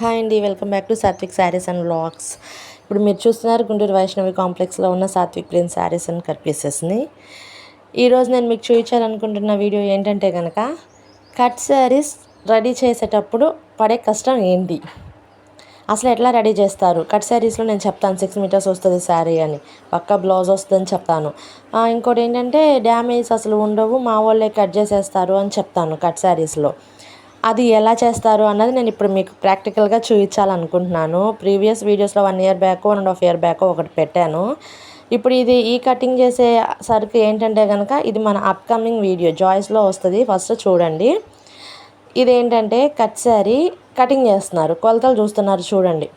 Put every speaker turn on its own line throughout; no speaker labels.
Hi అండి welcome back to Satvik saris and vlogs. ఇప్పుడు మీరు చూస్తున్నారు గుంటూరు వైష్ణవి కాంప్లెక్స్లో ఉన్న Satvik print saris and cut పీసెస్ని. ఈరోజు నేను మీకు చూపించాలనుకుంటున్న వీడియో ఏంటంటే కనుక కట్ శారీస్ రెడీ చేసేటప్పుడు పడే కష్టం ఏంటి? అసలు ఎట్లా రెడీ చేస్తారు? కట్ శారీస్లో నేను చెప్తాను సిక్స్ మీటర్స్ వస్తుంది శారీ అని. పక్క బ్లౌజ్ వస్తుందని చెప్తాను. ఇంకోటి ఏంటంటే డ్యామేజ్ అసలు ఉండవు మా వాళ్ళే కట్ చేసేస్తారు అని చెప్తాను కట్ శారీస్లో. అది ఎలా చేస్తారు అన్నది నేను ఇప్పుడు మీకు ప్రాక్టికల్గా చూపించాలనుకుంటున్నాను. ప్రీవియస్ వీడియోస్లో one year back one and half year back ఒకటి పెట్టాను. ఇప్పుడు ఇది ఈ కటింగ్ చేసే సరుకు ఏంటంటే కనుక ఇది మన అప్కమింగ్ వీడియో జాయిస్లో వస్తుంది. ఫస్ట్ చూడండి. ఇదేంటంటే కట్ శారీ కటింగ్ చేస్తున్నారు. కొలతలు చూస్తున్నారు చూడండి.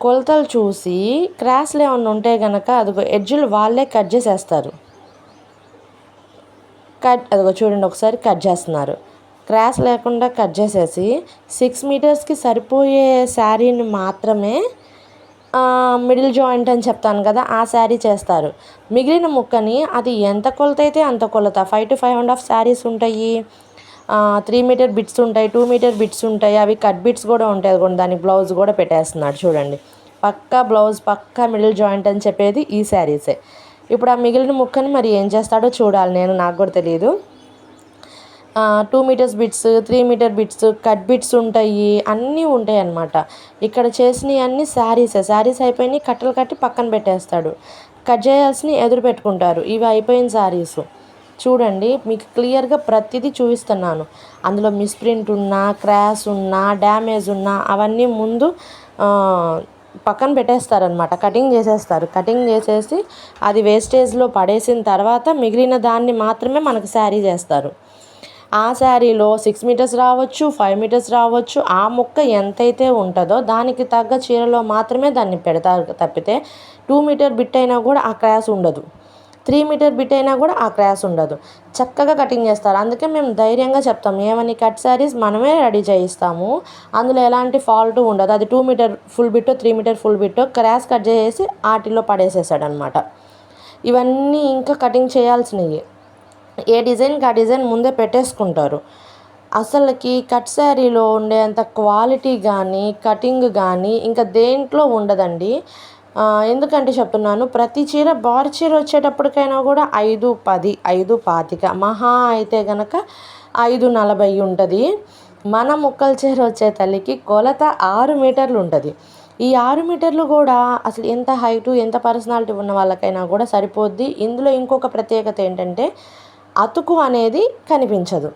కొలతలు చూసి క్రాస్లు ఏమన్నా ఉంటే కనుక అదిగో ఎడ్జులు వాళ్ళే కట్ చేసేస్తారు. కట్ అదిగో చూడండి ఒకసారి కట్ చేస్తున్నారు. క్రాస్ లేకుండా కట్ చేసేసి సిక్స్ మీటర్స్కి సరిపోయే శారీని మాత్రమే మిడిల్ జాయింట్ అని చెప్తాను కదా ఆ శారీ చేస్తారు. మిగిలిన ముక్కని అది ఎంత కొలత అయితే అంత కొలత. Five to five and half saris ఉంటాయి. త్రీ మీటర్ బిట్స్ ఉంటాయి టూ మీటర్ బిట్స్ ఉంటాయి అవి కట్ బిట్స్ కూడా ఉంటాయి అదిగోండి దానికి బ్లౌజ్ కూడా పెట్టేస్తున్నాడు చూడండి. పక్కా బ్లౌజ్ పక్కా మిడిల్ జాయింట్ అని చెప్పేది ఈ శారీసే ఇప్పుడు ఆ మిగిలిన ముక్కని మరి ఏం చేస్తాడో చూడాలి నేను నాకు కూడా తెలియదు two meters bits three meter bits cut bits ఉంటాయి అన్నీ ఉంటాయి అన్నమాట ఇక్కడ చేసినవి అన్నీ శారీసే శారీస్ అయిపోయినాయి కట్టలు కట్టి పక్కన పెట్టేస్తాడు. కట్ చేయాల్సినవి ఎదురు పెట్టుకుంటారు. ఇవి అయిపోయిన శారీసు చూడండి మీకు క్లియర్గా ప్రతిదీ చూపిస్తున్నాను. అందులో మిస్ప్రింట్ ఉన్నా క్రాష్ ఉన్నా డ్యామేజ్ ఉన్నా అవన్నీ ముందు పక్కన పెట్టేస్తారనమాట కటింగ్ చేసేస్తారు. కటింగ్ చేసేసి అది వేస్టేజ్లో పడేసిన తర్వాత మిగిలిన దాన్ని మాత్రమే మనకు శారీ చేస్తారు. ఆ శారీలో సిక్స్ మీటర్స్ రావచ్చు ఫైవ్ మీటర్స్ రావచ్చు ఆ ముక్క ఎంతైతే ఉంటుందో దానికి తగ్గ చీరలో మాత్రమే దాన్ని పెడతారు తప్పితే టూ మీటర్ బిట్ అయినా కూడా ఆ క్రాస్ ఉండదు. త్రీ మీటర్ బిట్ అయినా కూడా ఆ క్రాస్ ఉండదు. చక్కగా కటింగ్ చేస్తారు. అందుకే మేము ధైర్యంగా చెప్తాం. ఏమని కట్ శారీస్ మనమే రెడీ చేయిస్తాము. అందులో ఎలాంటి ఫాల్ట్ ఉండదు. అది టూ మీటర్ ఫుల్ బిట్టో త్రీ మీటర్ ఫుల్ బిట్టో క్రాస్ కట్ చేసేసి వాటిలో పడేసేసాడు అనమాట ఇవన్నీ ఇంకా కటింగ్ చేయాల్సినవి. ఏ డిజైన్కి ఆ డిజైన్ ముందే పెట్టేసుకుంటారు. అసలుకి కట్ శారీలో ఉండేంత క్వాలిటీ కానీ కటింగ్ కానీ ఇంకా దేంట్లో ఉండదండి. ఎందుకంటే చెప్తున్నాను ప్రతి చీర బార్ చీర వచ్చేటప్పటికైనా కూడా ఐదు పది ఐదు పాతిక మహా అయితే గనక ఐదు నలభై ఉంటుంది. మన ముక్కల చీర వచ్చే తల్లికి కొలత ఆరు మీటర్లు ఉంటుంది. ఈ ఆరు మీటర్లు కూడా అసలు ఎంత హైటు ఎంత పర్సనాలిటీ ఉన్న వాళ్ళకైనా కూడా సరిపోద్ది. ఇందులో ఇంకొక ప్రత్యేకత ఏంటంటే అతుకు అనేది కనిపించదు.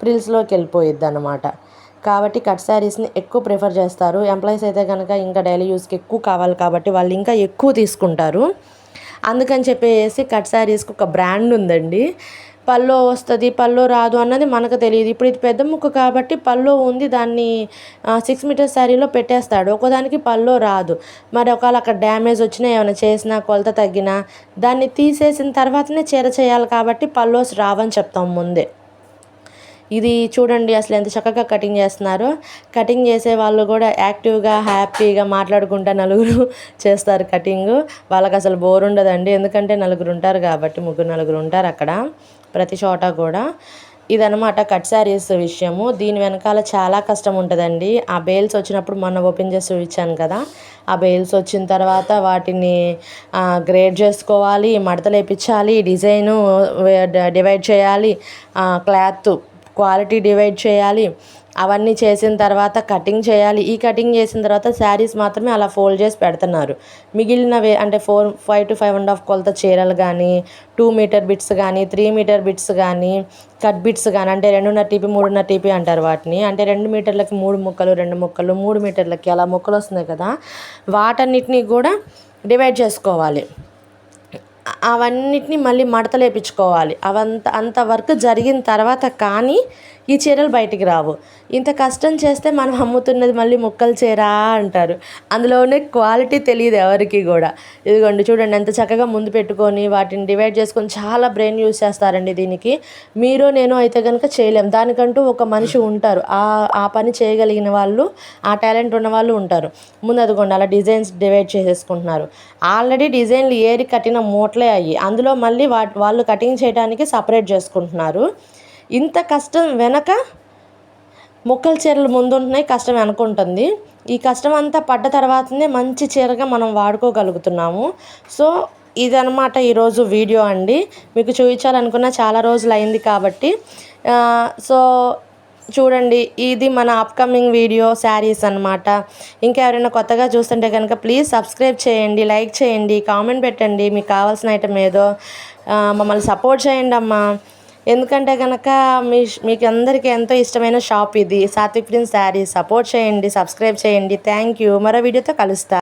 ప్రిల్స్లోకి వెళ్ళిపోయిద్ది అనమాట కాబట్టి కట్ శారీస్ని ఎక్కువ ప్రిఫర్ చేస్తారు. ఎంప్లాయీస్ అయితే కనుక ఇంకా డైలీ యూస్కి ఎక్కువ కావాలి కాబట్టి వాళ్ళు ఇంకా ఎక్కువ తీసుకుంటారు. అందుకని చెప్పేసి కట్ శారీస్కి ఒక బ్రాండ్ ఉందండి. పల్లో వస్తుంది పల్లో రాదు అన్నది మనకు తెలియదు. ఇప్పుడు ఇది పెద్ద ముక్క కాబట్టి పల్లో ఉంది దాన్ని సిక్స్ మీటర్ శారీలో పెట్టేస్తాడు. ఒకదానికి పల్లో రాదు. మరి ఒకవేళ అక్కడ డ్యామేజ్ వచ్చినా ఏమైనా చేసినా కొలత తగ్గినా దాన్ని తీసేసిన తర్వాతనే చీర చేయాలి కాబట్టి పల్లోస్ రావని చెప్తాం ముందే. ఇది చూడండి అసలు ఎంత చక్కగా కటింగ్ చేస్తున్నారో. కటింగ్ చేసే వాళ్ళు కూడా యాక్టివ్గా హ్యాపీగా మాట్లాడుకుంటా నలుగురు చేస్తారు కటింగ్. వాళ్ళకి అసలు బోర్ ఉండదండి. ఎందుకంటే నలుగురు ఉంటారు కాబట్టి ముగ్గురు నలుగురు ఉంటారు అక్కడ ప్రతి చోట కూడా. ఇదనమాట కట్ శారీస్ విషయము. దీని వెనకాల చాలా కష్టం ఉంటుందండి. ఆ బేల్స్ వచ్చినప్పుడు మొన్న ఓపెన్ చేసి చూపించాను కదా. ఆ బేల్స్ వచ్చిన తర్వాత వాటిని గ్రేడ్ చేసుకోవాలి మడతలు వేయించాలి డిజైను డివైడ్ చేయాలి క్లాత్ క్వాలిటీ డివైడ్ చేయాలి. అవన్నీ చేసిన తర్వాత కటింగ్ చేయాలి. ఈ కటింగ్ చేసిన తర్వాత శారీస్ మాత్రమే అలా ఫోల్డ్ చేసి పెడుతున్నారు. మిగిలినవి అంటే four five to five and half కొలత చీరలు కానీ టూ మీటర్ బిట్స్ కానీ త్రీ మీటర్ బిట్స్ కానీ కట్ బిట్స్ కానీ అంటే రెండున్నర టీపీ మూడున్నర టీపీ అంటారు వాటిని. అంటే రెండు మీటర్లకి మూడు ముక్కలు రెండు ముక్కలు మూడు మీటర్లకి అలా ముక్కలు వస్తున్నాయి కదా. వాటన్నిటిని కూడా డివైడ్ చేసుకోవాలి. అవన్నిటిని మళ్ళీ మడతలేపించుకోవాలి. అవంత అంత వర్క్ జరిగిన తర్వాత కానీ ఈ చీరలు బయటికి రావు. ఇంత కష్టం చేస్తే మనం అమ్ముతున్నది మళ్ళీ ముక్కలు చీర అంటారు. అందులోనే క్వాలిటీ తెలియదు ఎవరికి కూడా. ఇదిగోండి చూడండి ఎంత చక్కగా ముందు పెట్టుకొని వాటిని డివైడ్ చేసుకొని చాలా బ్రెయిన్ యూస్ చేస్తారండి దీనికి. మీరు నేను అయితే కనుక చేయలేం. దానికంటూ ఒక మనిషి ఉంటారు. ఆ ఆ పని చేయగలిగిన వాళ్ళు ఆ టాలెంట్ ఉన్న వాళ్ళు ఉంటారు. ముందు అదిగోండి అలా డిజైన్స్ డివైడ్ చేసేసుకుంటున్నారు. ఆల్రెడీ డిజైన్లు ఏరి కట్టిన మూటలే అయ్యి అందులో మళ్ళీ వా వాళ్ళు కటింగ్ చేయడానికి సపరేట్ చేసుకుంటున్నారు. ఇంత కష్టం వెనక ముక్కల చీరలు ముందు ఉంటున్నాయి కష్టం అనుకుంటుంది ఈ కష్టం అంతా పడ్డ తర్వాతనే మంచి చీరగా మనం వాడుకోగలుగుతున్నాము. సో ఇదనమాట ఈరోజు వీడియో అండి. మీకు చూపించాలనుకున్న చాలా రోజులు అయింది కాబట్టి సో చూడండి ఇది మన అప్కమింగ్ వీడియో శారీస్ అనమాట ఇంకా ఎవరైనా కొత్తగా చూస్తుంటే కనుక ప్లీజ్ సబ్స్క్రైబ్ చేయండి లైక్ చేయండి కామెంట్ పెట్టండి. మీకు కావాల్సిన ఐటమ్ ఏదో మమ్మల్ని సపోర్ట్ చేయండి అమ్మా ఎందుకంటే కనుక మీ మీకు అందరికీ ఎంతో ఇష్టమైన షాప్ ఇది. సాత్విక్ ప్రిన్స్ శారీ. సపోర్ట్ చేయండి సబ్స్క్రైబ్ చేయండి. Thank you. మరో వీడియోతో కలుస్తా